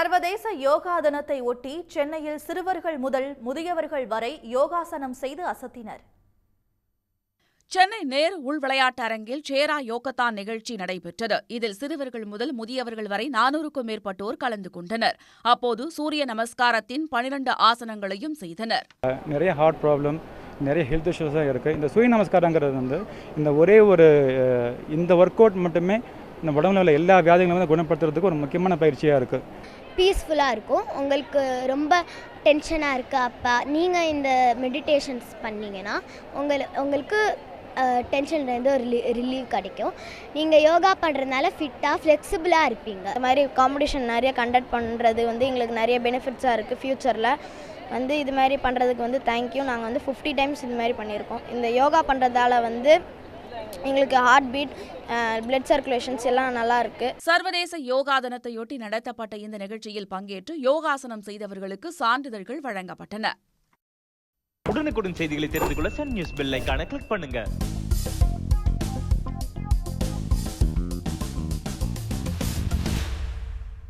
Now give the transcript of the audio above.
சர்வதேச யோகா தினத்தை ஒட்டி சென்னையில் சிறுவர்கள் முதல் முதியவர்கள் வரை யோகாசனம் செய்து அசத்தினர். சென்னை நேரு உள் விளையாட்டு அரங்கில் சேரா யோகத்தான் நிகழ்ச்சி நடைபெற்றது. இதில் சிறுவர்கள் முதல் முதியவர்கள் வரை நானூறுக்கும் மேற்பட்டோர் கலந்து கொண்டனர். அப்போது சூரிய நமஸ்காரத்தின் பனிரண்டு ஆசனங்களையும் செய்தனர். நிறைய ஹார்ட் ப்ராப்ளம் நிறைய ஹெல்த் இஷ்யூஸாக இருக்குது இந்த சூரிய நமஸ்காரங்கிறது வந்து இந்த ஒரே ஒரு இந்த ஒர்க் அவுட் மட்டுமே இந்த உடம்புல உள்ள எல்லா வியாதிகளையும் வந்து குணப்படுத்துறதுக்கு ஒரு முக்கியமான பயிற்சியாக இருக்குது பீஸ்ஃபுல்லாக இருக்கும். உங்களுக்கு ரொம்ப டென்ஷனாக இருக்குது அப்போ. நீங்கள் இந்த மெடிடேஷன்ஸ் பண்ணிங்கன்னா உங்கள் உங்களுக்கு டென்ஷன்லேருந்து ஒரு ரிலீவ் கிடைக்கும். நீங்கள் யோகா பண்ணுறதுனால ஃபிட்டாக ஃப்ளெக்சிபிளாக இருப்பீங்க. இந்த மாதிரி காம்படிஷன் நிறைய கண்டக்ட் பண்ணுறது வந்து எங்களுக்கு நிறைய பெனிஃபிட்ஸாக இருக்குது ஃப்யூச்சரில் வந்து இது மாதிரி பண்ணுறதுக்கு வந்து தேங்க்யூ நாங்கள் வந்து ஃபிஃப்டி டைம்ஸ் இது மாதிரி பண்ணியிருக்கோம். இந்த யோகா பண்ணுறதால வந்து எங்களுக்கு ஹார்ட் பீட் பிளட் சர்க்குலேஷன்ஸ் எல்லாம் நல்லா இருக்குது சர்வதேச யோகா தினத்தையொட்டி நடத்தப்பட்ட இந்த நிகழ்ச்சியில் பங்கேற்று யோகாசனம் செய்தவர்களுக்கு சான்றிதழ்கள் வழங்கப்பட்டன. உடனுக்குடன் செய்திகளை தெரிந்து கொள்ள சன் நியூஸ் பெல் ஐகானை கிளிக் பண்ணுங்க.